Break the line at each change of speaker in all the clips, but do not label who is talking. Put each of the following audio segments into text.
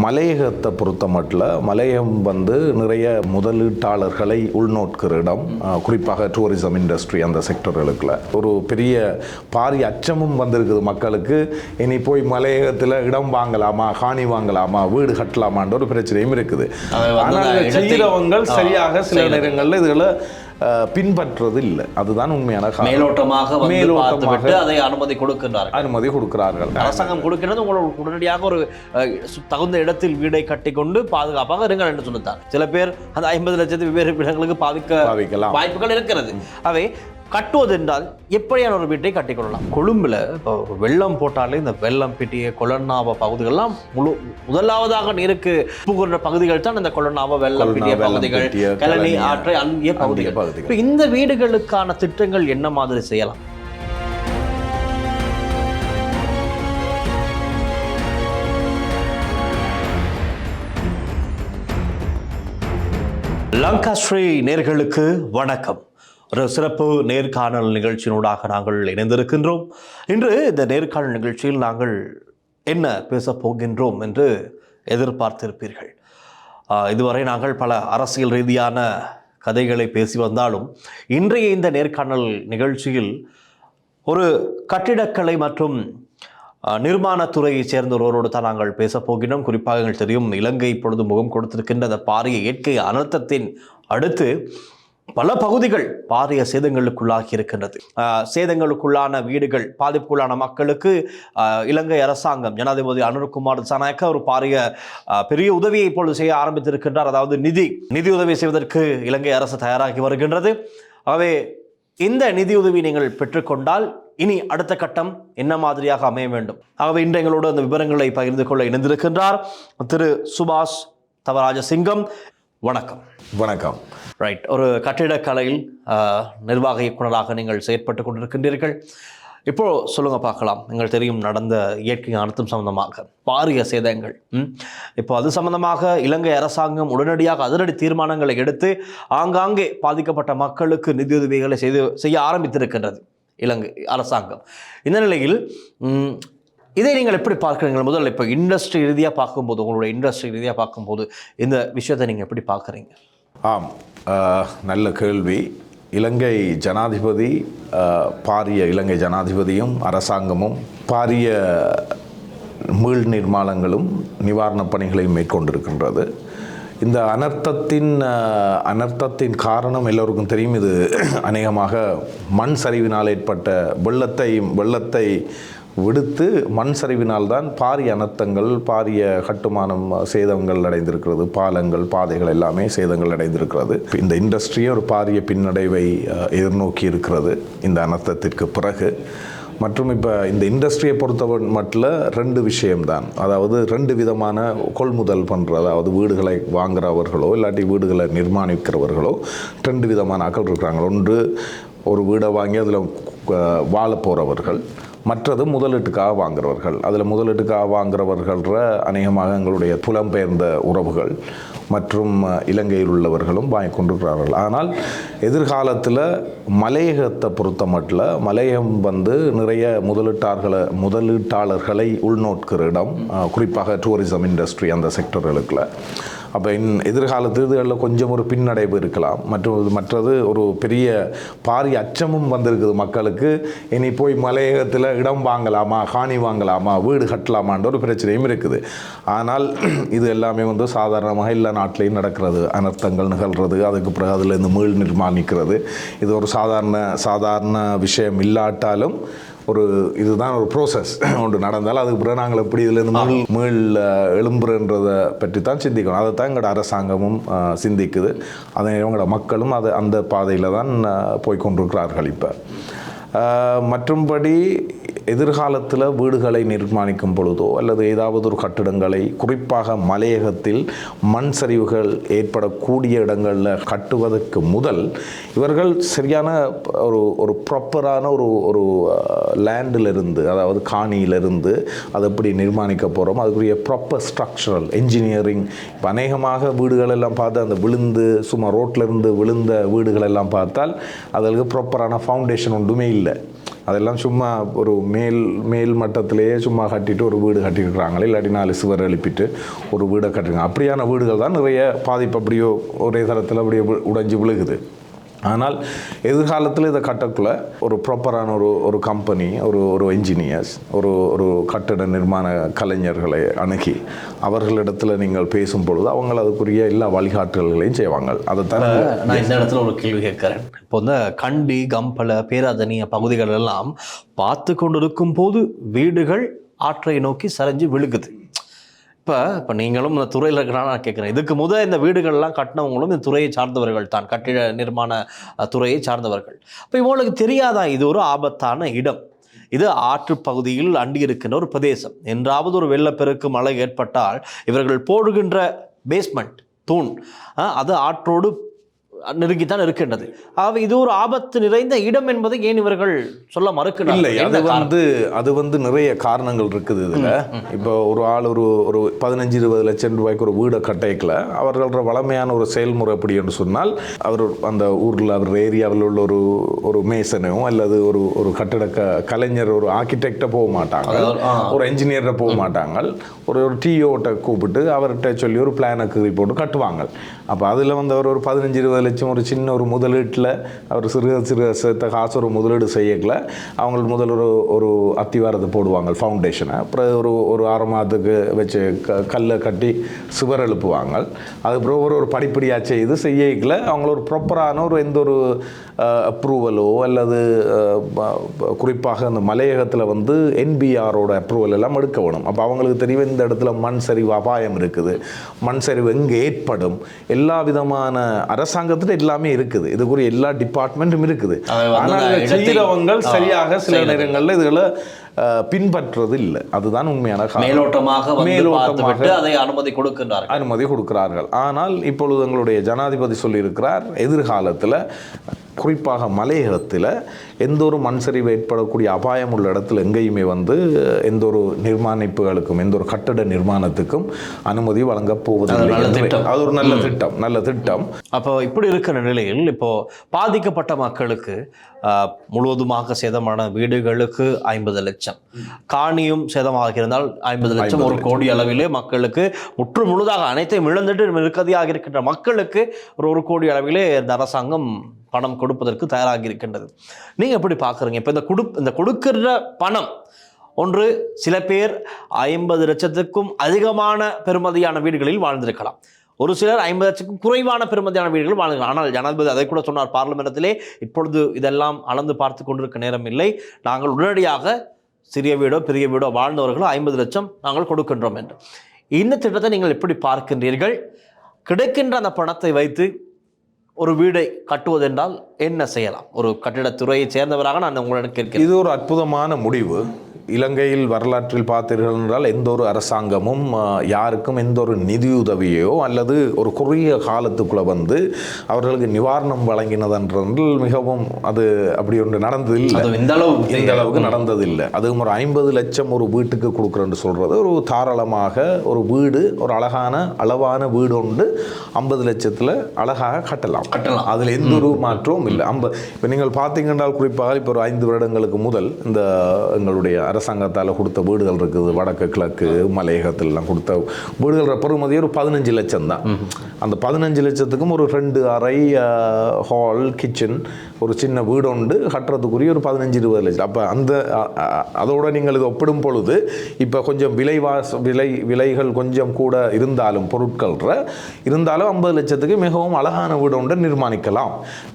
மலையகத்தை பொறுத்த மட்டும் மலையகம் வந்து நிறைய முதலீட்டாளர்களை உள்நோக்கிற இடம் குறிப்பாக டூரிசம் இண்டஸ்ட்ரி அந்த செக்டர்களுக்குள்ள ஒரு பெரிய பாரிய அச்சமும் வந்திருக்குது மக்களுக்கு இனி போய் மலையகத்தில் இடம் வாங்கலாமா காணி வாங்கலாமா வீடு கட்டலாமான்ற ஒரு பிரச்சனையும் இருக்குது ஆனால்
நான்
இதை
இடத்தை-
செய்கிறவங்க
ஆ,
சரியாக சில. நேரங்களில் இதுகளை அஹ், பின்பற்றுறது இல்லை அதுதான் உண்மையான.
மேலோட்டமாக
மேலோட்டமாக
அதை அனுமதி கொடுக்கின்றார்கள்.
அனுமதி கொடுக்கிறார்கள்.
அரசாங்கம் கொடுக்கிறது உங்களுக்கு உடனடியாக ஒரு தகுந்த இடத்தில் வீடை கட்டிக்கொண்டு பாதுகாப்பாக இருங்கள் என்று சொல்லித்தான் சில பேர் அந்த ஐம்பது லட்சத்து வெவ்வேறு இடங்களுக்கு பாவிக்க
பாவிக்கலாம்.
வாய்ப்புகள் இருக்கிறது. அவை கட்டுவது என்றால் எப்படியான ஒரு வீட்டை கட்டிக்கொள்ளலாம்? கொழும்புல இப்போ வெள்ளம் போட்டாலே இந்த வெள்ளம் பிட்டிய கொலன்னாவ பகுதிகள்லாம் முழு முதலாவதாக நீருக்கு புகுற பகுதிகள் தான் இந்த கொலன்னாவ வெள்ளம் பிட்டிய பகுதிகள் கலனி
கழனி,
ஆற்றை அந்திய பகுதிகள்.
பகுதிகள்.
இப்ப இந்த வீடுகளுக்கான திட்டங்கள் என்ன மாதிரி செய்யலாம்? லங்கா ஸ்ரீ நேர்களுக்கு வணக்கம். ஒரு சிறப்பு நேர்காணல் நிகழ்ச்சியினூடாக நாங்கள் இணைந்திருக்கின்றோம். இன்று இந்த நேர்காணல் நிகழ்ச்சியில் நாங்கள் என்ன பேசப் போகின்றோம் என்று எதிர்பார்த்திருப்பீர்கள். இதுவரை நாங்கள் பல அரசியல் ரீதியான கதைகளை பேசி வந்தாலும் இன்றைய இந்த நேர்காணல் நிகழ்ச்சியில் ஒரு கட்டிடக்கலை மற்றும் நிர்மாணத்துறையைச் சேர்ந்த ஒருவரோடு தான் நாங்கள் பேசப் போகிறோம் குறிப்பாக எங்கள் தெரியும் இலங்கை இப்பொழுது முகம் கொடுத்திருக்கின்ற அந்த பாரிய இயற்கை அனர்த்தத்தின் அடுத்து பல பகுதிகள் பாரிய சேதங்களுக்குள்ளாகி இருக்கின்றது. சேதங்களுக்குள்ளான வீடுகள் பாதிப்புக்குள்ளான மக்களுக்கு இலங்கை அரசாங்கம் ஜனாதிபதி அனுர்குமார் சனாயக்க ஒரு பாரிய பெரிய உதவியை இப்பொழுது செய்ய ஆரம்பித்திருக்கின்றார். அதாவது நிதி நிதி உதவி செய்வதற்கு இலங்கை அரசு தயாராகி வருகின்றது. ஆகவே இந்த நிதியுதவி நீங்கள் பெற்றுக்கொண்டால் இனி அடுத்த கட்டம் என்ன மாதிரியாக அமைய வேண்டும்? ஆகவே இன்று எங்களோடு அந்த விவரங்களை பகிர்ந்து கொள்ள இணைந்திருக்கின்றார் திரு சுபாஷ் தவராஜசிங்கம். வணக்கம்.
வணக்கம்.
ரைட் ஒரு கட்டிடக்கலையில் நிர்வாக இயக்குனராக நீங்கள் செயற்பட்டு கொண்டிருக்கின்றீர்கள். இப்போ சொல்லுங்க பார்க்கலாம். நீங்கள் தெரியும் நடந்த இயற்கை அனர்த்தம் சம்பந்தமாக பாரிய சேதங்கள்? இப்போ அது சம்பந்தமாக இலங்கை அரசாங்கம் உடனடியாக அதிரடி தீர்மானங்களை எடுத்து ஆங்காங்கே பாதிக்கப்பட்ட மக்களுக்கு நிதியுதவிகளை செய்து செய்ய ஆரம்பித்திருக்கின்றது இலங்கை அரசாங்கம். இந்த நிலையில் இதை நீங்கள் எப்படி பார்க்குறீங்க முதல்ல இப்போ இண்டஸ்ட்ரி ரீதியாக பார்க்கும்போது உங்களுடைய இண்டஸ்ட்ரி ரீதியாக பார்க்கும்போது இந்த விஷயத்தை நீங்கள் எப்படி பார்க்குறீங்க?
ஆம். நல்ல கேள்வி. இலங்கை ஜனாதிபதி பாரிய இலங்கை ஜனாதிபதியும் அரசாங்கமும் பாரிய மீள் நிர்மாணங்களும் நிவாரணப் பணிகளையும் மேற்கொண்டிருக்கின்றது. இந்த அனர்த்தத்தின் அனர்த்தத்தின் காரணம் எல்லோருக்கும் தெரியும். இது அநேகமாக மண் சரிவினால் ஏற்பட்ட வெள்ளத்தை வெள்ளத்தை விடுத்து மண் சரிவினால் தான் பாரிய அனர்த்தங்கள் பாரிய கட்டுமானம் சேதங்கள் அடைந்திருக்கிறது. பாலங்கள் பாதைகள் எல்லாமே சேதங்கள் அடைந்திருக்கிறது. இந்த இண்டஸ்ட்ரியே ஒரு பாரிய பின்னடைவை எதிர்நோக்கி இருக்கிறது இந்த அனர்த்தத்திற்கு பிறகு. மற்றும் இப்போ இந்த இண்டஸ்ட்ரியை பொறுத்தவன் மட்டில் ரெண்டு விஷயம்தான். அதாவது ரெண்டு விதமான கொள்முதல் பண்ணுற அதாவது வீடுகளை வாங்குறவர்களோ இல்லாட்டி வீடுகளை நிர்மாணிக்கிறவர்களோ ரெண்டு விதமான ஆக்கள் இருக்கிறாங்க. ஒன்று ஒரு வீடை வாங்கி அதில் வாழ போகிறவர்கள் மற்றது முதலீட்டுக்காக வாங்குறவர்கள். அதில் முதலீட்டுக்காக வாங்குறவர்கள அநேகமாக எங்களுடைய புலம்பெயர்ந்த உறவுகள் மற்றும் இலங்கையில் உள்ளவர்களும் வாங்கி கொண்டிருக்கிறார்கள். ஆனால் எதிர்காலத்தில் மலையகத்தை பொறுத்த மட்டில் மலையகம் வந்து நிறைய முதலீட்டாளர்களை முதலீட்டாளர்களை உள்நோக்கிற இடம் குறிப்பாக டூரிசம் இண்டஸ்ட்ரி அந்த செக்டர்களுக்குள்ள அப்போ இன் எதிர்காலத்து தேர்தல்களில் கொஞ்சம் ஒரு பின்னடைவு இருக்கலாம். மற்றும் மற்றது ஒரு பெரிய பாரிய அச்சமும் வந்திருக்குது மக்களுக்கு. இனி போய் மலையகத்தில் இடம் வாங்கலாமா காணி வாங்கலாமா வீடு கட்டலாமான்ற ஒரு பிரச்சனையும் இருக்குது. ஆனால் இது எல்லாமே வந்து சாதாரணமாக எல்லா நாட்டிலையும் நடக்கிறது. அனர்த்தங்கள் நிகழ்கிறது அதுக்கு பிறகு இருந்து மீள் நிர்மாணிக்கிறது. இது ஒரு சாதாரண சாதாரண விஷயம் இல்லாட்டாலும் ஒரு இதுதான் ஒரு ப்ரோசஸ் ஒன்று நடந்தால் அதுக்கு பிறகு நாங்கள் எப்படி இதுலேருந்து மீள் மீள் எழும்புறன்றதை பற்றி தான் சிந்திக்கணும். அதை தான் எங்களோட அரசாங்கமும் சிந்திக்குது. அதை எங்களோட மக்களும் அதை அந்த பாதையில் தான் போய் கொண்டிருக்கிறார்கள் இப்போ. மற்றும்படி எதிர்காலத்தில் வீடுகளை நிர்மாணிக்கும் பொழுதோ அல்லது ஏதாவது ஒரு கட்டிடங்களை குறிப்பாக மலையகத்தில் மண் சரிவுகள் ஏற்படக்கூடிய இடங்களில் கட்டுவதற்கு முதல் இவர்கள் சரியான ஒரு ஒரு ப்ராப்பரான ஒரு ஒரு லேண்டிலிருந்து அதாவது காணியிலிருந்து அதை எப்படி நிர்மாணிக்க போகிறோம் அதுக்குரிய ப்ராப்பர் ஸ்ட்ரக்சரல் என்ஜினியரிங் இப்போ அநேகமாக வீடுகள் எல்லாம் பார்த்து அந்த விழுந்து சும்மா ரோட்டிலிருந்து இருந்து விழுந்த வீடுகள் எல்லாம் பார்த்தால் அதற்கு ப்ராப்பரான ஃபவுண்டேஷன் ஒன்றுமே இல்லை. அதெல்லாம் சும்மா ஒரு மேல் மேல் மட்டத்திலேயே சும்மா கட்டிட்டு ஒரு வீடு கட்டியிருக்கிறாங்களே இல்லாட்டி நாலு சுவர் எழுப்பிட்டு ஒரு வீடை கட்டுறாங்க அப்படியான வீடுகள் தான் நிறைய பாதிப்பு அப்படியோ ஒரே தரத்தில் அப்படியே உடைஞ்சு விழுகுது. ஆனால் எதிர்காலத்தில் இதை கட்டக்குள்ள ஒரு ப்ராப்பரான ஒரு ஒரு கம்பெனி ஒரு ஒரு என்ஜினியர்ஸ் ஒரு ஒரு கட்டட நிர்மாண கலைஞர்களை அணுகி அவர்களிடத்தில் நீங்கள் பேசும் பொழுது அவங்க அதுக்குரிய எல்லா வழிகாட்டுதல்களையும் செய்வாங்க அதை தர
நான் இந்த இடத்துல ஒரு கேள்வி கேட்குறேன். இப்போ இந்த கண்டி கம்பள பேராதனிய பகுதிகள் எல்லாம் பார்த்து கொண்டிருக்கும் போது வீடுகள் ஆற்றை நோக்கி சரிஞ்சு விழுகுது. இப்போ இப்போ நீங்களும் இந்த துறையில் இருக்கிறனால நான் கேட்குறேன் இதுக்கு முத இந்த வீடுகள்லாம் கட்டினவங்களும் இந்த துறையை சார்ந்தவர்கள் தான். கட்டிட நிர்மாண துறையை சார்ந்தவர்கள். இப்போ இவங்களுக்கு தெரியாதா? இது ஒரு ஆபத்தான இடம். இது ஆற்று பகுதியில் அண்டி இருக்கின்ற ஒரு பிரதேசம். என்றாவது ஒரு வெள்ளப்பெருக்கு மழை ஏற்பட்டால் இவர்கள் போடுகின்ற பேஸ்மெண்ட் தூண் அது ஆற்றோடு நெருங்கித்தான் இருக்கின்றது. ஆகவே இது ஒரு ஆபத்து நிறைந்த இடம் என்பதை ஏன் இவர்கள் சொல்ல
இல்லை
மறுக்கிறார்கள்
அது? வந்து அது வந்து நிறைய காரணங்கள் இருக்குது இதில். இப்போ ஒரு ஆள் ஒரு ஒரு பதினஞ்சு இருபது லட்சம் ரூபாய்க்கு ஒரு வீடை கட்டைக்கல அவர்களோட வளமையான ஒரு செயல்முறை எப்படி என்று சொன்னால் அவர் அந்த ஊரில் அவர் ஏரியாவில் உள்ள ஒரு ஒரு மேசனோ அல்லது ஒரு ஒரு கட்டிட கலைஞர் ஒரு ஆர்கிடெக்டை போக மாட்டாங்க. ஒரு என்ஜினியரை போக மாட்டாங்க. ஒரு ஒரு டிஓட்ட கூப்பிட்டு அவர்கிட்ட சொல்லி ஒரு பிளானை போட்டு கட்டுவாங்க. அப்போ அதில் வந்து அவர் ஒரு பதினஞ்சு இருபது லட்சம் ஒரு சின்ன ஒரு முதலீட்டில் அவர் சிறு சிறு சேர்த்த காசு ஒரு முதலீடு செய்யக்கல அவங்களுக்கு முதல் ஒரு ஒரு அத்திவாரத்தை போடுவாங்க ஃபவுண்டேஷனை அப்புறம் ஒரு ஒரு ஆறு மாதத்துக்கு வச்சு க கல்லை கட்டி சுவர் எழுப்புவாங்க. அதுக்கப்புறம் ஒரு ஒரு படிப்படியாக செய்து செய்யக்கல அவங்கள ஒரு ப்ராப்பரான ஒரு எந்த ஒரு அப்ரூவலோ அல்லது குறிப்பாக அந்த மலையகத்தில் வந்து என்பிஆரோட அப்ரூவல் எல்லாம் எடுக்க வேணும். அப்போ அவங்களுக்கு தெரியும் இந்த இடத்துல மண் சரிவு அபாயம் இருக்குது. மண் சரிவு எங்கே ஏற்படும்? எல்லா விதமான அரசாங்கத்தில் எல்லாமே இருக்குது. இதுக்குரிய எல்லா டிபார்ட்மெண்ட்டும் இருக்குது. ஆனால்
ஆ,
சரியாக சில நேரங்களில் இதுகளை அஹ், பின்பற்றுறது இல்லை அதுதான் உண்மையான காரணம்.
மேலோட்டமாக வந்து
மேலோட்டமாக
அதை அனுமதி கொடுக்கின்றார்கள்.
அனுமதி கொடுக்கிறார்கள். ஆனால் இப்பொழுது எங்களுடைய ஜனாதிபதி சொல்லியிருக்கிறார் எதிர்காலத்தில் குறிப்பாக மலையகத்தில் எந்த ஒரு மண் சரிவு ஏற்படக்கூடிய அபாயம் உள்ள இடத்துல எங்கேயுமே வந்து எந்த ஒரு நிர்மாணிப்புகளுக்கும் எந்த ஒரு கட்டட நிர்மாணத்துக்கும் அனுமதி வழங்கப் போவதில்லை.
நல்ல
என்று-
திட்டம்.
அது ஒரு நல்ல திட்டம். நல்ல திட்டம்.
அப்போ இப்படி இருக்கிற நிலையில் இப்போ பாதிக்கப்பட்ட மக்களுக்கு முழுவதுமாக சேதமான வீடுகளுக்கு ஐம்பது லட்சம். காணியும் சேதமாக இருந்தால் ஐம்பது லட்சம் ஒரு கோடி அளவிலே மக்களுக்கு முற்று முழுதாக அனைத்தையும் இழந்துட்டு நிற்கதியாக இருக்கின்ற மக்களுக்கு ஒரு ஒரு கோடி அளவிலே இந்த அரசாங்கம் பணம் கொடுப்பதற்கு தயாராகி இருக்கின்றது. நீங்க எப்படி பார்க்குறீங்க இப்போ இந்த கொடு இந்த கொடுக்கிற பணம் ஒன்று சில பேர் ஐம்பது லட்சத்துக்கும் அதிகமான பெறுமதியான வீடுகளில் வாழ்ந்திருக்கலாம். ஒரு சிலர் ஐம்பது லட்சத்துக்கும் குறைவான பெருமதியான வீடுகள் வாழ்கிறார் ஆனால் ஜனாதிபதி அதை கூட சொன்னார் பார்லிமெண்டத்திலே இப்பொழுது இதெல்லாம் அளந்து பார்த்து கொண்டிருக்க நேரம் இல்லை. நாங்கள் உடனடியாக சிறிய வீடோ பெரிய வீடோ வாழ்ந்தவர்களோ ஐம்பது லட்சம் நாங்கள் கொடுக்கின்றோம் என்று. இந்த திட்டத்தை நீங்கள் எப்படி பார்க்கின்றீர்கள்? கிடைக்கின்ற அந்த பணத்தை வைத்து ஒரு வீடை கட்டுவதென்றால் என்ன செய்யலாம்? ஒரு கட்டிடத்துறையைச் சேர்ந்தவராக நான் உங்களிடம் கேட்கிறேன்.
இது ஒரு அற்புதமான முடிவு. இலங்கையில் வரலாற்றில் பார்த்தீர்கள் என்றால் எந்த ஒரு அரசாங்கமும் யாருக்கும் எந்த ஒரு நிதியுதவியோ அல்லது ஒரு குறுகிய காலத்துக்குள்ள வந்து அவர்களுக்கு நிவாரணம் வழங்கினதென்றால் மிகவும் அது அப்படி ஒன்று நடந்தது இல்லை
அது இந்த அளவு
இந்த அளவுக்கு நடந்ததில்லை. அதுவும் ஒரு ஐம்பது லட்சம் ஒரு வீட்டுக்கு கொடுக்குறேன்னு சொல்கிறது ஒரு தாராளமாக ஒரு வீடு ஒரு அழகான அளவான வீடு ஒன்று ஐம்பது லட்சத்தில் அழகாக கட்டலாம்.
கட்டலாம்.
அதில் எந்த ஒரு மாற்றமும் இல்லை. ஐம்ப இப்போ நீங்கள் பார்த்தீங்கன்றால் குறிப்பாக இப்போ ஒரு ஐந்து வருடங்களுக்கு முதல் இந்த எங்களுடைய அரசாங்கத்தால் கொடுத்த வீடுகள் இருக்குது வடக்கு கிழக்கு மலையகத்திலலாம் கொடுத்த வீடுகள் பெறுமதி ஒரு பதினஞ்சு லட்சம் தான். அந்த பதினஞ்சு லட்சத்துக்கும் ஒரு ரெண்டு அறை ஹால் கிச்சன் ஒரு சின்ன வீடு உண்டு கட்டுறதுக்குரிய ஒரு பதினஞ்சு இருபது லட்சம். அப்போ அந்த அதோடு அதோட நீங்கள் இது ஒப்பிடும் பொழுது இப்போ கொஞ்சம் விலைவாச விலை விலைகள் கொஞ்சம் கூட இருந்தாலும் பொருட்கள் இருந்தாலும் ஐம்பது லட்சத்துக்கு மிகவும் அழகான வீடு ஒன்று நிர்மாணிக்கலாம்.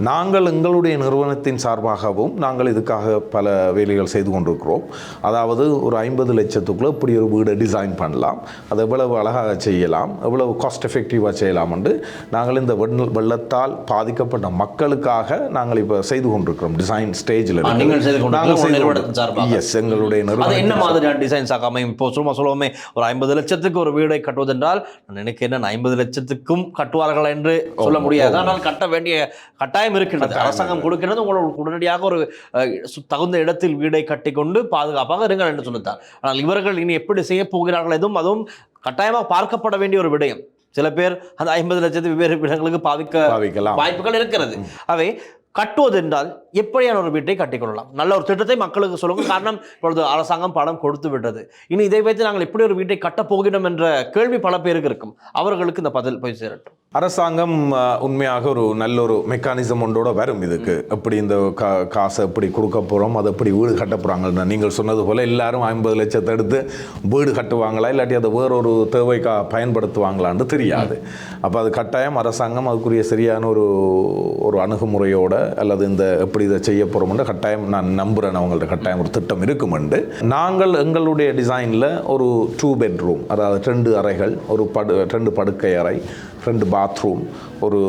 நாங்கள் எங்களுடைய நிறுவனத்தின் சார்பாகவும் நாங்கள் இதுக்காக பல வேலைகள் செய்து கொண்டிருக்கிறோம். அதாவது ஒரு ஐம்பது லட்சத்துக்குள்ளே இப்படி ஒரு வீடை டிசைன் பண்ணலாம். அதை எவ்வளவு அழகாக செய்யலாம் எவ்வளவு காஸ்ட் எஃபெக்டிவாக செய்யலாம் என்று நாங்கள் இந்த வெள்ளத்தால் பாதிக்கப்பட்ட மக்களுக்காக நாங்கள் இப்போ செய்து கொண்டிருக்கிறோம் டிசைன் ஸ்டேஜில்
நீங்கள்.
எஸ் எங்களுடைய
என்ன மாதிரியான டிசைன்ஸ் அமையும்? இப்போ சும்மா சொல்லுவோமே ஒரு ஐம்பது லட்சத்துக்கு ஒரு வீடை கட்டுவதென்றால் நான் நினைக்கிறேன் ஐம்பது லட்சத்துக்கும் கட்டுவார்கள் என்று சொல்ல முடியாது. ஆனால் கட்ட வேண்டிய கட்டாயம் இருக்கின்றது. அரசாங்கம் கொடுக்கிறது உங்களுக்கு உடனடியாக ஒரு தகுந்த இடத்தில் வீடை கட்டிக்கொண்டு பாதுகாப்பாக இருங்கள் என்று சொல்லித்தார் ஆனால் இவர்கள் இனி எப்படி செய்ய போகிறார்கள் எதுவும் அதுவும் கட்டாயமாக பார்க்கப்பட வேண்டிய ஒரு விடயம். சில பேர் அந்த ஐம்பது லட்சத்து வெவ்வேறு இடங்களுக்கு பாதிக்க
பாவிக்கலாம்.
வாய்ப்புகள் இருக்கிறது. அவை கட்டுவது என்றால் எப்படியான ஒரு வீட்டை கட்டிக்கொள்ளலாம். நல்ல ஒரு திட்டத்தை மக்களுக்கு சொல்லுங்க. காரணம் இப்பொழுது அரசாங்கம் பணம் கொடுத்து விட்டது. இனி இதை வைத்து நாங்கள் எப்படி ஒரு வீட்டை கட்டப் போகிறோம் என்ற கேள்வி பல பேருக்கு இருக்கும். அவர்களுக்கு இந்த பதில் போய் சேரட்டும்.
அரசாங்கம் உண்மையாக ஒரு நல்ல ஒரு மெக்கானிசம் ஒன்றோட வரும் இதுக்கு. எப்படி இந்த கா காசை எப்படி கொடுக்க போகிறோம் அதை எப்படி வீடு கட்ட போகிறாங்க நீங்கள் சொன்னது போல் எல்லாரும் ஐம்பது லட்சத்தை எடுத்து வீடு கட்டுவாங்களா இல்லாட்டி அதை வேறொரு தேவைக்கா பயன்படுத்துவாங்களான்னு தெரியாது. அப்போ அது கட்டாயம் அரசாங்கம் அதுக்குரிய சரியான ஒரு ஒரு அணுகுமுறையோட அல்லது இந்த எப்படி இதை செய்ய போகிறோம்னு கட்டாயம் நான் நம்புகிறேன் அவங்கள்ட்ட கட்டாயம் ஒரு திட்டம் இருக்குமெண்டு நாங்கள் எங்களுடைய டிசைனில் ஒரு டூ பெட்ரூம் அதாவது ரெண்டு அறைகள் ஒரு படு ரெண்டு படுக்கை அறை ரெண்டு பாத்ரூம் ஒரு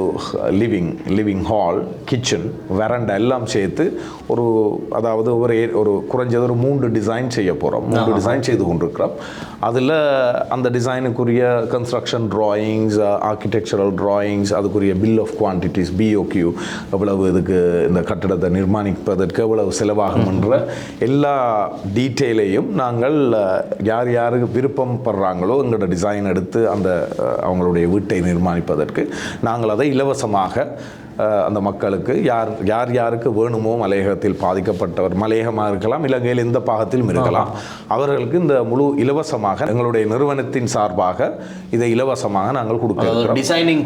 living living hall kitchen veranda எல்லாம் சேர்த்து ஒரு அதாவது ஒரு ஒரு குறைஞ்சது ஒரு மூன்று டிசைன் செய்ய போகிறோம் மூன்று டிசைன் செய்து கொண்டிருக்கிறோம். அதில் அந்த டிசைனுக்குரிய கன்ஸ்ட்ரக்ஷன் drawings ஆர்கிடெக்சரல் drawings அதுக்குரிய பில் ஆஃப் குவான்டிட்டிஸ் பிஓக்யூ எவ்வளவு இதுக்கு இந்த கட்டடத்தை நிர்மாணிப்பதற்கு எவ்வளவு செலவாகும் என்ற எல்லா டீட்டெயிலையும் நாங்கள் யார் யாருக்கு விருப்பம் படுறாங்களோ எங்களோட டிசைன் எடுத்து அந்த அவங்களுடைய வீட்டை தீர்மானிப்பதற்கு நாங்கள் அதை இலவசமாக அந்த மக்களுக்கு யார் யார் யாருக்கு வேணுமோ மலையகத்தில் பாதிக்கப்பட்டவர் மலையகமாக இருக்கலாம் இலங்கையில் எந்த பாகத்திலும் இருக்கலாம். அவர்களுக்கு இந்த முழு இலவசமாக எங்களுடைய நிறுவனத்தின் சார்பாக இதை இலவசமாக நாங்கள் கொடுக்க இருக்கிறோம்.
டிசைனிங்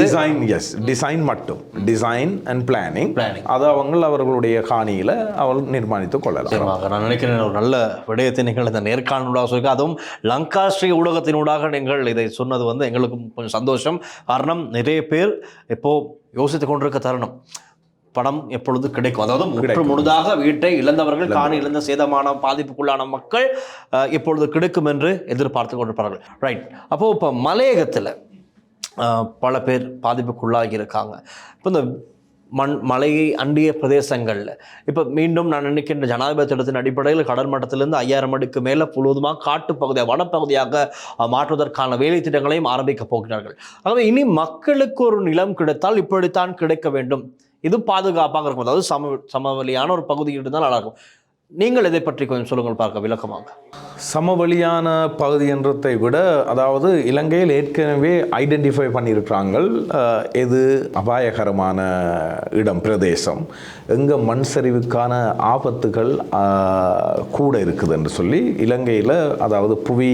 டிசைன் எஸ் டிசைன் மட்டும். Design and planning. அது அவங்க அவர்களுடைய காணியில் அவள் நிர்மாணித்துக் கொள்ளலாம்.
நான் நினைக்கிறேன் ஒரு நல்ல விடயத்தை நீங்கள் இந்த நேர்காணலூடாக சொல்லிக்க அதுவும் லங்காஸ்ரீ ஊடகத்தினூடாக நீங்கள் இதை சொன்னது வந்து எங்களுக்கும் கொஞ்சம் சந்தோஷம். காரணம் நிறைய பேர் இப்போ யோசித்துக் கொண்டிருக்க தருணம். பணம் எப்பொழுது கிடைக்கும்? அதாவது முற்று முழுதாக வீட்டை இழந்தவர்கள் காணி இழந்த சேதமான பாதிப்புக்குள்ளான மக்கள் எப்பொழுது கிடைக்கும் என்று எதிர்பார்த்து கொண்டிருப்பார்கள். ரைட் அப்போ இப்போ மலையகத்தில் பல பேர் பாதிப்புக்குள்ளாகி இருக்காங்க. இப்போ இந்த மண் மலையை அண்டிய பிரதேசங்களில் இப்போ மீண்டும் நான் நினைக்கின்ற ஜனாதிபதி திட்டத்தின் அடிப்படையில் கடல் மட்டத்திலிருந்து ஐயாயிரம் அடிக்கு மேலே முழுவதுமாக காட்டுப்பகுதியாக வனப்பகுதியாக மாற்றுவதற்கான வேலை திட்டங்களையும் ஆரம்பிக்கப் போகிறார்கள். ஆகவே இனி மக்களுக்கு ஒரு நிலம் கிடைத்தால் இப்படித்தான் கிடைக்க வேண்டும். இது பாதுகாப்பாக இருக்கும். அதாவது சம சமவெளியான ஒரு பகுதி இருந்தால் நல்லா இருக்கும் நீங்கள் இதை பற்றி கொஞ்சம் சொல்லுங்கள் பார்க்க விளக்கமாக
சமவெளியான பகுதி என்றதை விட அதாவது இலங்கையில் ஏற்கனவே ஐடென்டிஃபை பண்ணியிருக்கிறாங்க எது அபாயகரமான இடம் பிரதேசம் எங்கே மண் சரிவுக்கான ஆபத்துகள் கூட இருக்குது என்று சொல்லி இலங்கையில் அதாவது புவி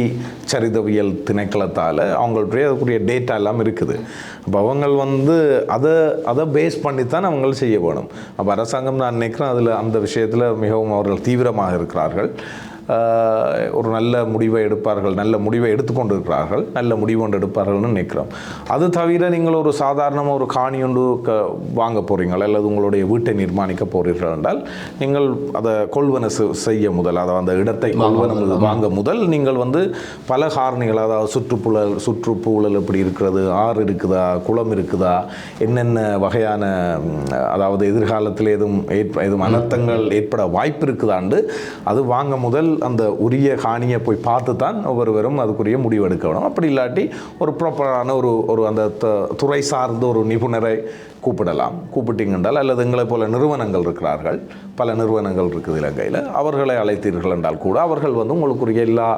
சரிதவியல் திணைக்களத்தால் அவங்களுடைய அதுக்குரிய டேட்டா எல்லாம் இருக்குது. அப்போ அவங்க வந்து அதை அதை பேஸ் பண்ணித்தான் அவங்க செய்ய வேணும். அப்போ அரசாங்கம் நான் நினைக்கிறேன் அதில் அந்த விஷயத்தில் மிகவும் அவர்கள் தீவிரமாக இருக்கிறார்கள். ஒரு நல்ல முடிவை எடுப்பார்கள் நல்ல முடிவை எடுத்துக்கொண்டிருக்கிறார்கள் நல்ல முடிவு ஒன்று எடுப்பார்கள்னு நினைக்கிறோம். அது தவிர நீங்கள் ஒரு சாதாரணமாக ஒரு காணி ஒன்று க வாங்க போகிறீங்கள் அல்லது உங்களுடைய வீட்டை நிர்மாணிக்க போகிறீர்கள் என்றால் நீங்கள் அதை கொள்வன செய்ய முதல் அதாவது அந்த இடத்தை கொள்வன வாங்க முதல். நீங்கள் வந்து பல காரணிகள் அதாவது சுற்றுப்புழல் சுற்றுப்புழல் எப்படி இருக்கிறது ஆறு இருக்குதா குளம் இருக்குதா என்னென்ன வகையான அதாவது எதிர்காலத்தில் எதுவும் ஏற்ப எதுவும் அனர்த்தங்கள் ஏற்பட வாய்ப்பு இருக்குதாண்டு அது வாங்க முதல் அந்த உரிய காணியை போய் பார்த்து தான் ஒவ்வொருவரும் அதுக்குரிய முடிவு எடுக்கணும் அப்படி இல்லாட்டி ஒரு ப்ராப்பரான ஒரு ஒரு அந்த துறை சார்ந்த ஒரு நிபுணரை கூப்பிடலாம். கூப்பிட்டீங்கன்றால் அல்லது எங்களை போல நிறுவனங்கள் இருக்கிறார்கள். பல நிறுவனங்கள் இருக்குது இலங்கையில். அவர்களை அழைத்தீர்கள் என்றால் கூட அவர்கள் வந்து உங்களுக்குரிய எல்லா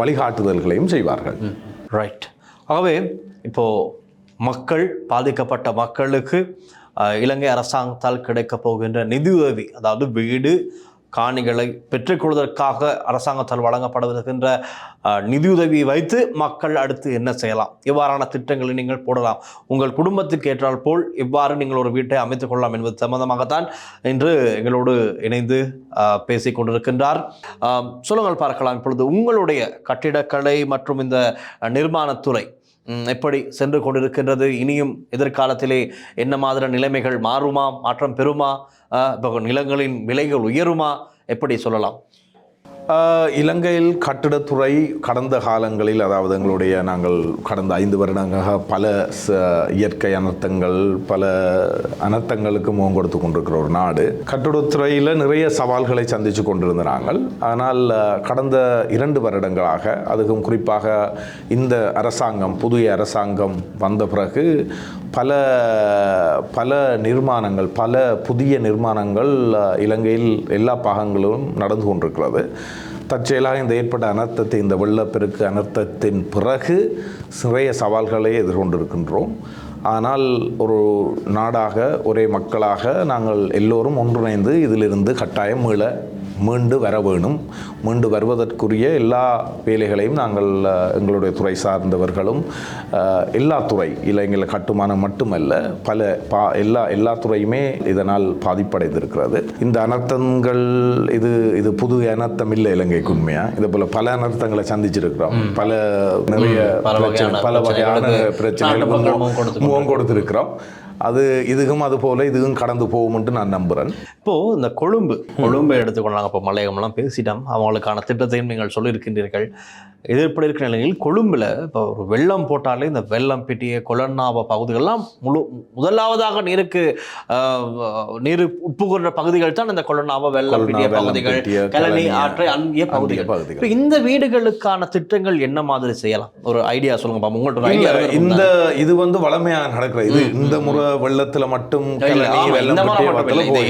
வழிகாட்டுதல்களையும் செய்வார்கள்.
ரைட் ஆகவே இப்போ மக்கள் பாதிக்கப்பட்ட மக்களுக்கு இலங்கை அரசாங்கத்தால் கிடைக்கப் போகின்ற நிதியுதவி அதாவது வீடு காணிகளை பெற்றுக்கொள்வதற்காக அரசாங்கத்தால் வழங்கப்படுவதற்கின்ற நிதியுதவி நிதியுதவியை வைத்து மக்கள் அடுத்து என்ன செய்யலாம்? இவ்வாறான திட்டங்களை நீங்கள் போடலாம். உங்கள் குடும்பத்துக்கு ஏற்றால் போல் இவ்வாறு நீங்கள் ஒரு வீட்டை அமைத்துக் கொள்ளலாம் என்பது சம்பந்தமாகத்தான் இன்று எங்களோடு இணைந்து பேசிக் கொண்டிருக்கின்றார். சொல்லுங்கள் பார்க்கலாம். இப்பொழுது உங்களுடைய கட்டிடக்கலை மற்றும் இந்த நிர்மாணத்துறை எப்படி சென்று கொண்டிருக்கின்றது? இனியும் எதிர்காலத்திலே என்ன மாதிரி நிலைமைகள் மாறுமா? மாற்றம் பெறுமா? நிலங்களின் விலைகள் உயருமா? எப்படி சொல்லலாம்?
இலங்கையில் கட்டிடத்துறை கடந்த காலங்களில் அதாவது எங்களுடைய நாங்கள் கடந்த ஐந்து வருடங்களாக பல ச இயற்கை அனர்த்தங்கள் பல அனர்த்தங்களுக்கு முகம் கொடுத்து கொண்டிருக்கிற ஒரு நாடு. கட்டிடத்துறையில் நிறைய சவால்களை சந்தித்து கொண்டிருந்த நாங்கள். ஆனால் கடந்த இரண்டு வருடங்களாக அதுக்கும் குறிப்பாக இந்த அரசாங்கம் புதிய அரசாங்கம் வந்த பிறகு பல பல நிர்மாணங்கள் பல புதிய நிர்மாணங்கள் இலங்கையில் எல்லா பாகங்களும் நடந்து கொண்டிருக்கிறது. தற்செயலாக இந்த ஏற்பட்ட அனர்த்தத்தை இந்த வெள்ளப்பெருக்கு அனர்த்தத்தின் பிறகு நிறைய சவால்களை எதிர்கொண்டிருக்கின்றோம். ஆனால் ஒரு நாடாக ஒரே மக்களாக நாங்கள் எல்லோரும் ஒன்றிணைந்து இதிலிருந்து கட்டாயம் மீள மீண்டு வர வேணும். மீண்டு வருவதற்குரிய எல்லா வேலைகளையும் நாங்கள் எங்களுடைய துறை சார்ந்தவர்களும் எல்லா துறை இளைஞர் கட்டுமானம் மட்டுமல்ல பல பா எல்லா எல்லா துறையுமே இதனால் பாதிப்படைந்திருக்கிறது. இந்த அனர்த்தங்கள் இது இது புது அனர்த்தம் இல்லை இலங்கைக்கு உண்மையா? இதே போல பல அனர்த்தங்களை சந்திச்சிருக்கிறோம். பல நிறைய
பல வகையான
பல வகையான
கொடுத்துருக்கிறோம். முகம்
அது இதுக்கும் அது போல இதுவும் கடந்து போகும்ன்ட்டு நான் நம்புகிறேன்
இப்போ இந்த கொழும்பு கொழும்பை எடுத்துக்கொண்டாங்க. இப்போ மலையகம்லாம் பேசிட்டோம். அவங்களுக்கான திட்டத்தையும் நீங்கள் சொல்லியிருக்கின்றீர்கள். எதிர்ப்படி இருக்கிற நிலையில் கொழும்புல இப்போ ஒரு வெள்ளம் போட்டாலே இந்த வெள்ளம் பிட்டிய கொலன்னாவ பகுதிகள்லாம் முழு முதலாவதாக நீருக்கு நீர் உட்புகின்ற பகுதிகள் தான் இந்த கொலன்னாவ வெள்ளம் பிட்டிய பகுதிகள் கழனி, ஆற்றை அந்திய பகுதிகள். இப்போ இந்த வீடுகளுக்கான திட்டங்கள் என்ன மாதிரி செய்யலாம்? ஒரு ஐடியா சொல்லுங்க பாப்போம். உங்கள்ட்ட ஒரு
இல்ல,
ஐடியா
இந்த இது வந்து வளமையா நடக்கிற இது இந்த முறை வெள்ளத்துல மட்டும்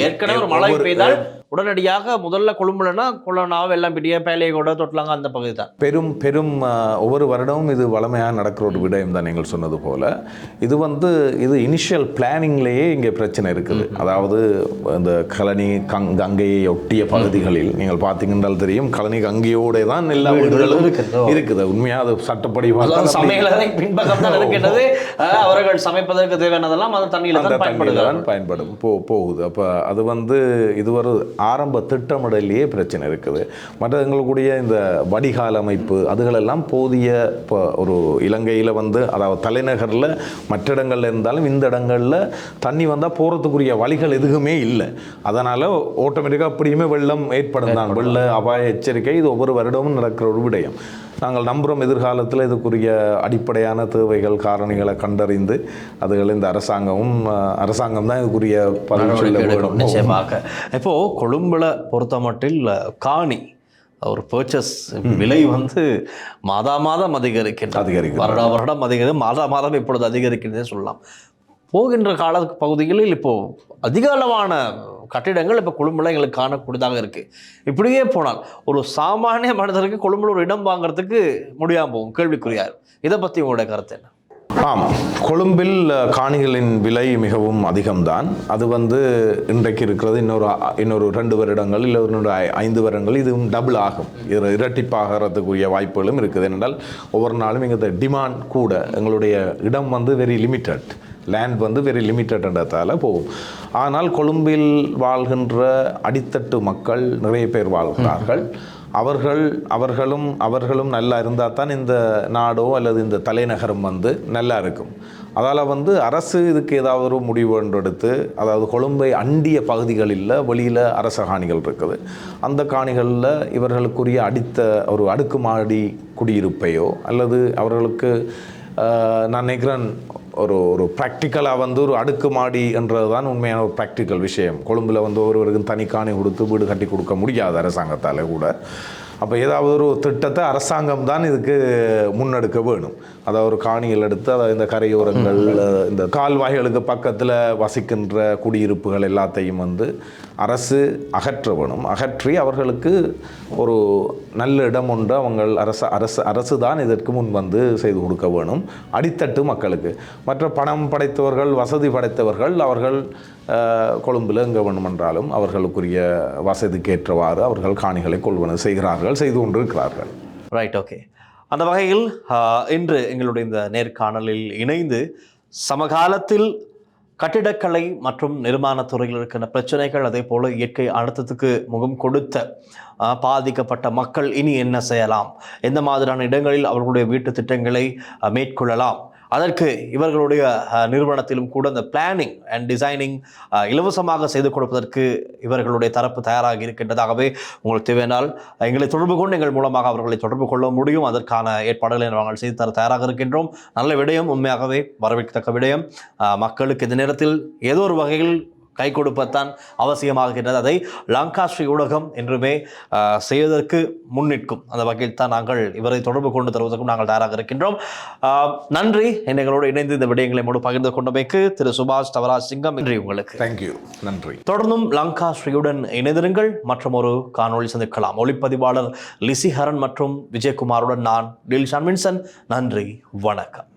ஏற்கனவே ஒரு மழை பெய்தால் உடனடியாக முதல்ல கொழும்புலனா கொள்ளனா வெள்ளம் பிடிய பேலையகோட தொட்டலாங்க அந்த பகுதி தான்
பெரும் பெரும் ஒவ்வொரு வருடமும் இது வளமையாக நடக்கிற ஒரு விடயம் தான் நீங்கள் சொன்னது போல. இது வந்து இது இனிஷியல் பிளானிங்லேயே இங்கே பிரச்சனை இருக்குது. அதாவது இந்த கழனி கங் கங்கையை ஒட்டிய பகுதிகளில் நீங்கள் பார்த்தீங்கன்றால் தெரியும் கழனி கங்கையோட தான் எல்லா வீடுகளும்
இருக்குது.
உண்மையாக அது சட்டப்படி
சமையலறை பின்பக்கம் தான் இருக்கின்றது அவர்கள் சமைப்பதற்கு தேவையானதெல்லாம் தண்ணியில
அந்த
தான்
தண்ணியில் தான் பயன்படும். போ போகுது. அப்போ அது வந்து இது ஒரு ஆரம்ப திட்டமிடலையே பிரச்சனை இருக்குது. மற்ற இந்த வடிகால் அமைப்பு அதுகளெல்லாம் போதிய இப்போ ஒரு இலங்கையில் வந்து அதாவது தலைநகரில் மற்ற இடங்கள்ல இருந்தாலும் இந்த இடங்களில் தண்ணி வந்தால் போகிறதுக்குரிய வழிகள் எதுவுமே இல்லை. அதனால் ஆட்டோமேட்டிக்காக அப்படியுமே வெள்ளம் ஏற்படும் தான். வெள்ள அபாய எச்சரிக்கை இது ஒவ்வொரு வருடமும் நடக்கிற ஒரு விடயம். நாங்கள் நம்புகிறோம் எதிர்காலத்தில் இதுக்குரிய அடிப்படையான தேவைகள் காரணிகளை கண்டறிந்து அதுகள் இந்த அரசாங்கமும் அரசாங்கம் தான் இதுக்குரிய வேணும்.
நிச்சயமாக. இப்போ கொழும்புல பொறுத்த மட்டில் காணி. ஒரு பர்ச்சேஸ் விலை வந்து மாதா மாதம் அதிகரிக்கின்றது
அதிகரிக்கிறது.
வருடா வருடம் அதிகரி மாதா மாதம் இப்பொழுது அதிகரிக்கிறதே சொல்லலாம். போகின்ற கால பகுதிகளில் இப்போ அதிக அளவான கட்டிடங்கள் இப்போ கொழும்புல எங்களுக்கு காணக்கூடியதாக இருக்கு. இப்படியே போனால் ஒரு சாமானிய மனிதருக்கு கொழும்புல ஒரு இடம் வாங்குறதுக்கு முடியாம போகும் கேள்விக்குரியார் இதை பத்தி உங்களுடைய கருத்து என்ன?
ஆம் கொழும்பில் காணிகளின் விலை மிகவும் அதிகம்தான். அது வந்து இன்றைக்கு இருக்கிறது இன்னொரு இன்னொரு ரெண்டு வருடங்கள் இல்லை இன்னொரு ஐ- ஐந்து வருடங்கள் இதுவும் டபுள் ஆகும். இது இரட்டிப்பாகிறதுக்குரிய வாய்ப்புகளும் இருக்குது. என்றால் ஒவ்வொரு நாளும் இங்கே டிமாண்ட் கூட எங்களுடைய இடம் வந்து வெரி லிமிட்டட் லேண்ட் வந்து வெரி லிமிட்டட்ன்றதால போகும். ஆனால் கொழும்பில் வாழ்கின்ற அடித்தட்டு மக்கள் நிறைய பேர் வாழ்கிறார்கள். அவர்கள் அவர்களும் அவர்களும் நல்லா இருந்தால் தான் இந்த நாடோ அல்லது இந்த தலைநகரம் வந்து நல்லா இருக்கும். அதால் வந்து அரசு இதுக்கு ஏதாவது ஒரு முடிவு எடுத்து அதாவது கொழும்பை அண்டிய பகுதிகளில் வெளியில் அரச காணிகள் இருக்குது. அந்த காணிகளில் இவர்களுக்குரிய அடித்த ஒரு அடுக்குமாடி குடியிருப்பையோ அல்லது அவர்களுக்கு நான் நினைக்கிறேன் ஒரு ஒரு ப்ராக்டிக்கலாக வந்து ஒரு அடுக்குமாடி என்றது தான் உண்மையான ஒரு ப்ராக்டிக்கல் விஷயம். கொழும்பில் வந்து ஒருவருக்கு தனி காணி கொடுத்து வீடு கட்டி கொடுக்க முடியாது அரசாங்கத்தால் கூட. அப்போ ஏதாவது ஒரு திட்டத்தை அரசாங்கம் தான் இதுக்கு முன்னெடுக்க வேணும். அதாவது ஒரு காணிகள் எடுத்து அதாவது இந்த கரையோரங்கள் இந்த கால்வாய்களுக்கு பக்கத்தில் வசிக்கின்ற குடியிருப்புகள் எல்லாத்தையும் வந்து அரசு அகற்ற வேணும். அகற்றி அவர்களுக்கு ஒரு நல்ல இடம் ஒன்று அவங்க அரசு அரசு அரசு தான் இதற்கு முன் வந்து செய்து கொடுக்க வேணும். அடித்தட்டு மக்களுக்கு. மற்ற பணம் படைத்தவர்கள் வசதி படைத்தவர்கள் அவர்கள் கொழும்பில் எங்கே வேண்டுமென்றாலும் அவர்களுக்குரிய வசதிக்கேற்றவாறு அவர்கள் காணிகளை கொள்வனவு செய்கிறார்கள். செய்து கொண்டிருக்கிறார்கள்.
ரைட் ஓகே அந்த வகையில் இன்று எங்களுடைய இந்த நேர்காணலில் இணைந்து சமகாலத்தில் கட்டிடக்கலை மற்றும் நிர்மாண துறையில் இருக்கின்ற பிரச்சனைகள் அதே போல் இயற்கை அழுத்தத்துக்கு முகம் கொடுத்த பாதிக்கப்பட்ட மக்கள் இனி என்ன செய்யலாம்? எந்த மாதிரியான இடங்களில் அவர்களுடைய வீட்டு திட்டங்களை மேற்கொள்ளலாம்? அதற்கு இவர்களுடைய நிறுவனத்திலும் கூட இந்த பிளானிங் அண்ட் டிசைனிங் இலவசமாக செய்து கொடுப்பதற்கு இவர்களுடைய தரப்பு தயாராக இருக்கின்றதாகவே உங்களுக்கு தேவையானால் எங்களை தொடர்பு கொண்டு எங்கள் மூலமாக அவர்களை தொடர்பு கொள்ள முடியும். அதற்கான ஏற்பாடுகளை நாங்கள் செய்து தர தயாராக இருக்கின்றோம். நல்ல விடயம் உண்மையாகவே வரவேற்கத்தக்க விடயம். மக்களுக்கு இந்த நேரத்தில் ஏதோ ஒரு வகையில் கை கொடுப்பத்தான் அவசியமாகின்றது. அதை லங்காஸ்ரீ ஊடகம் என்றுமே செய்வதற்கு முன்னிற்கும். அந்த வகையில் தான் நாங்கள் இவரை தொடர்பு கொண்டு தருவதற்கும் நாங்கள் தயாராக இருக்கின்றோம். நன்றி. எங்களோடு இணைந்து இந்த விடயங்களை மூடு பகிர்ந்து கொண்டமைக்கு திரு சுபாஷ் தவராஜ் சிங்கம் நன்றி உங்களுக்கு.
தேங்க்யூ நன்றி.
தொடர்ந்தும் லங்கா ஸ்ரீயுடன் இணைந்திருங்கள். மற்றும் ஒரு காணொளி சந்திக்கலாம். ஒளிப்பதிவாளர் லிசி ஹரன் மற்றும் விஜயகுமாருடன் நான் டில் ஷன்வின்சன் நன்றி. வணக்கம்.